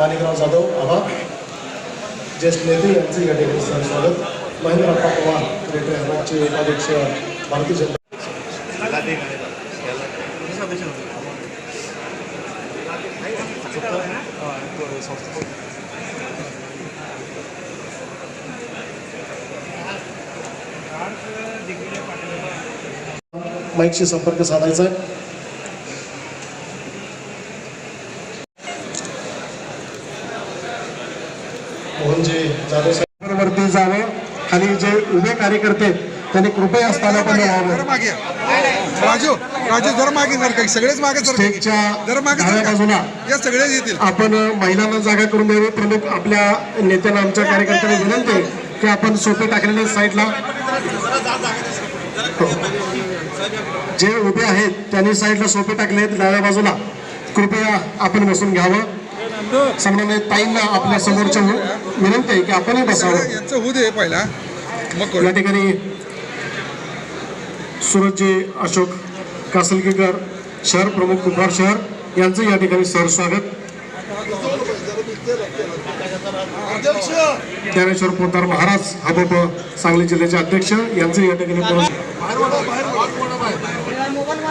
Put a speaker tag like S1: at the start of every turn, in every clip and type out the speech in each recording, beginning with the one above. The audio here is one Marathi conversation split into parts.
S1: माणिकराव जाधव आबा ज्येष्ठ नेते यांचे या ठिकाणी सर स्वागत. महेंद्रप्पा पवार रिटायरमेंटचे उपाध्यक्ष भारतीय जनता माईकशी संपर्क साधायचा आहे. मोहनजी जाधव साहेबांवरती जावं आणि जे उभे कार्यकर्ते आहेत, त्यांनी कृपया स्थानापन्न
S2: जरा
S1: व्हावं
S2: मागे. या. राजू राजू जरा मागे सर काही सगळेच मागे जरा मागे.
S1: बाजूला
S2: या सगळेच येतील.
S1: आपण महिलांना जागा करून द्यावी. प्रमुख आपल्या नेत्यांना आमच्या कार्यकर्त्यांना विनंती आहे की आपण सोपे टाकलेले साईडला. जे उभे आहेत त्यांनी साईडला सोपे टाकले आहेत डाव्या बाजूला. कृपया आपण बसून घ्यावं. सन्मान्य ताईंना आपल्या समोरच्या विनंती आहे की आपणही बसावं
S2: यांचं होऊ दे पहिला. मग करू.
S1: या ठिकाणी सुरतजी अशोक कासलकीकर शहर प्रमुख कुंभार शहर यांचं या ठिकाणी सर स्वागत. ज्ञानेश्वर पोतार महाराज हबप सांगली जिल्ह्याचे अध्यक्ष यांचं या ठिकाणी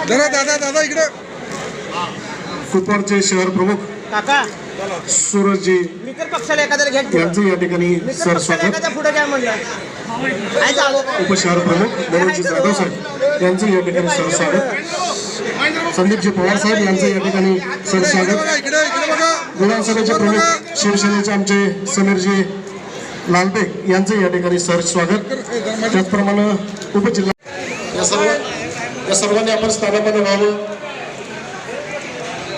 S2: जरा दादा दादा इकडे.
S1: कुपवाडचे शहर प्रमुख
S3: ठेवा.
S1: यांचं या ठिकाणी
S3: मी
S1: सर
S3: तर पक्षाला
S1: स्वागत.
S3: एखाद्या पुढे घ्या म्हणलं. काय चालू
S1: उपशहर प्रमुख मनोजी जाधव साहेब. यांचं या ठिकाणी सर स्वागत. संदीपजी पवार साहेब यांचं या ठिकाणी सर स्वागत. विधानसभेचे प्रमुख शिवसेनेचे आमचे समीरजी लालबेग यांचं या ठिकाणी सर स्वागत. त्याचप्रमाणे उपजिल्हा या सर्व या सर्वांनी आपण स्थानापन्न व्हावं.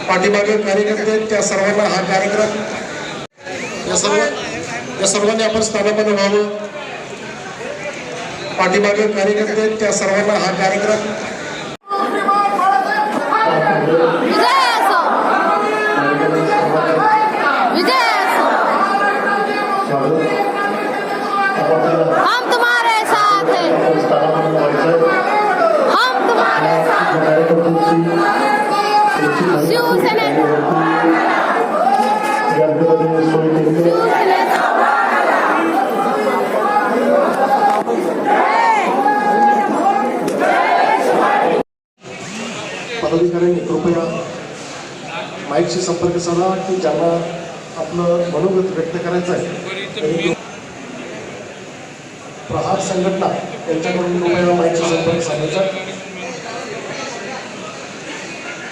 S1: पाठीमागे कार्यकर्ते त्या सर्वांना हा कार्यक्रम या सर्व या सर्वांनी आपण स्थानापन्न व्हावं. पाठीमागे कार्यकर्ते त्या सर्वांना हा कार्यक्रम पदाधिकाऱ्यांनी कृपया माईकशी संपर्क साधा की ज्यांना आपलं मनोगत व्यक्त करायचं आहे. प्रहार संघटना यांच्याकडून कृपया माईकशी संपर्क साधायचा.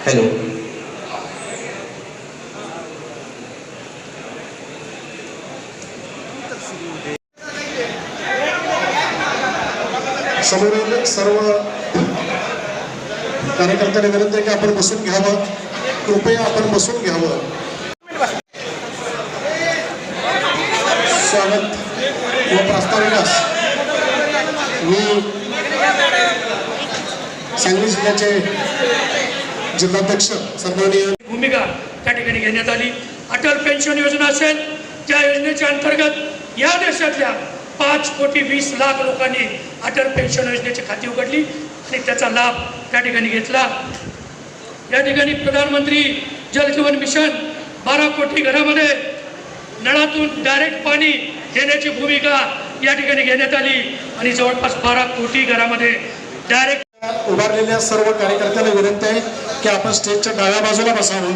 S4: हॅलो.
S1: समोरील सर्व कार्यकर्त्यांनी विनंती आहे की आपण बसून घ्यावं. कृपया आपण बसून घ्यावं. स्वागत व प्रास्ताविकास मी सांगली जिल्ह्याचे जिल्हाध्यक्ष सन्माननीय
S5: भूमिका त्या ठिकाणी घेण्यात आली. अटल पेन्शन योजना असेल त्या योजनेच्या अंतर्गत या देशातल्या पाच कोटी वीस लाख लोकांनी अटल पेन्शन योजनेची खाती उघडली. आणि त्याचा लाभ त्या ठिकाणी घेतला. या ठिकाणी प्रधानमंत्री जलजीवन मिशन बारा कोटी घरामध्ये नळातून डायरेक्ट पाणी देण्याची भूमिका या ठिकाणी घेण्यात आली. आणि जवळपास बारा कोटी घरामध्ये डायरेक्ट
S1: उभारलेल्या सर्व कार्यकर्त्यांना विनंती आहे की आपण स्टेजच्या डाव्या बाजूला बसावं.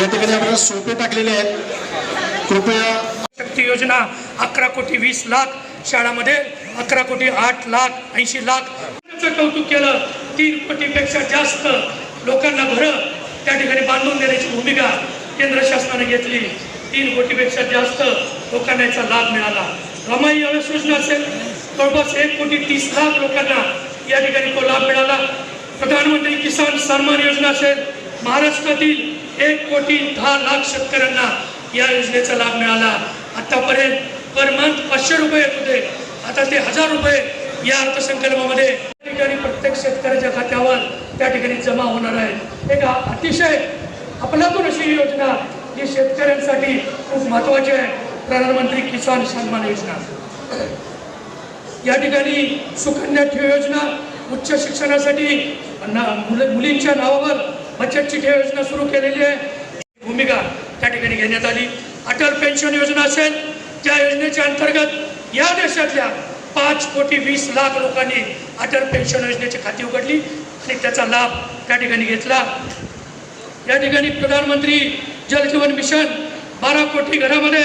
S1: या ठिकाणी आपल्याला सोपे टाकलेले आहेत. कृपया
S5: शक्ती योजना अकरा कोटी वीस लाख शाळामध्ये अकरा कोटी आठ लाख ऐंशी लाख कौतुक केलं तीन कोटीपेक्षा जास्त लोकांना घरं त्या ठिकाणी बांधून देण्याची भूमिका केंद्र शासनाने घेतली. तीन कोटीपेक्षा जास्त लोकांना याचा लाभ मिळाला. रमाई आवास योजना असेल. जवळपास एक कोटी तीस लाख लोकांना या ठिकाणी तो लाभ मिळाला. प्रधानमंत्री किसान सन्मान योजना असेल. महाराष्ट्रातील एक कोटी दहा लाख शेतकऱ्यांना या योजनेचा लाभ मिळाला. आतापर्यंत पर मंथ पाचशे रुपये येत होते. आता ते हजार रुपये या अर्थसंकल्पामध्ये ठिकाणी प्रत्येक शेतकऱ्याच्या खात्यावर त्या ठिकाणी जमा होणार आहे एक अतिशय आपल्यातून अशी योजना ही शेतकऱ्यांसाठी खूप महत्वाची आहे. प्रधानमंत्री किसान सन्मान योजना. या ठिकाणी सुकन्या ठेव योजना उच्च शिक्षणासाठी ना- मुलींच्या नावावर बचतची ठेव योजना सुरू केलेली आहे. भूमिका त्या ठिकाणी घेण्यात आली. अटल पेन्शन योजना असेल त्या योजनेच्या अंतर्गत या देशातल्या पाच कोटी वीस लाख लोकांनी अटल पेन्शन योजनेची खाती उघडली आणि त्याचा लाभ त्या ठिकाणी घेतला. या ठिकाणी प्रधानमंत्री जलजीवन मिशन बारा कोटी घरामध्ये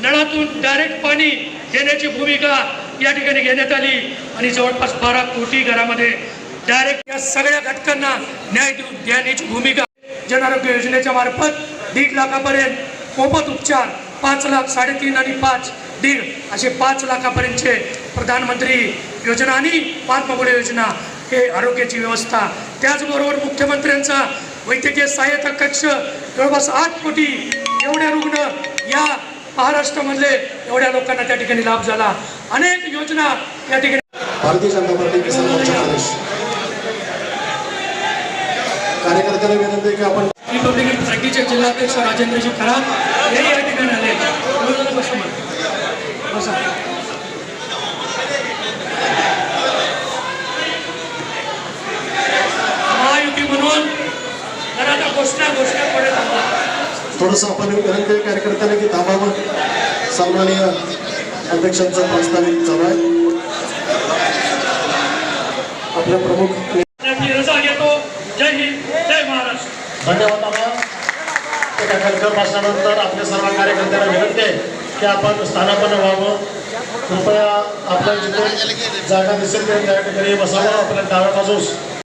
S5: नळातून डायरेक्ट पाणी देण्याची भूमिका या ठिकाणी घेण्यात आली आणि जवळपास बारा कोटी घरामध्ये डायरेक्ट या सगळ्या घटकांना न्याय देण्याची भूमिका जन आरोग्य योजनेच्या मार्फत दीड लाखापर्यंत मोफत उपचार पाच लाख साडेतीन आणि पाच दीड असे पाच लाखापर्यंतचे प्रधानमंत्री योजना आणि फुले योजना हे आरोग्याची व्यवस्था. त्याचबरोबर मुख्यमंत्र्यांचा वैद्यकीय सहाय्यता कक्ष जवळपास आठ कोटी एवढे रुग्ण या महाराष्ट्रामधले एवढ्या लोकांना त्या ठिकाणी लाभ झाला. अनेक योजना या ठिकाणी
S1: भारतीय जनता पार्टी किसान मोर्चा प्रदेश. कार्यकर्त्यांना विनंती की आपण
S5: रिपब्लिकन पार्टीचे जिल्हाध्यक्ष राजेंद्रजी खरात. हे या ठिकाणी आले. आहोत
S1: थोडंसं आपण विनंती आहे कार्यकर्त्यांना की थांबावं. सन्माननीय अध्यक्षांचं प्रस्तावित चालू आहे. आपल्या प्रमुख
S5: आपली रजा घेतो. जय हिंद जय महाराष्ट्र.
S1: धन्यवाद बाबा एका कणकर भाषणानंतर आपल्या सर्व कार्यकर्त्यांना विनंती आहे. की आपण स्थानापन्न व्हावं. कृपया आपल्या जिथे जागा दिसेल त्या ठिकाणी बसावं. आपल्या डाव्या बाजूस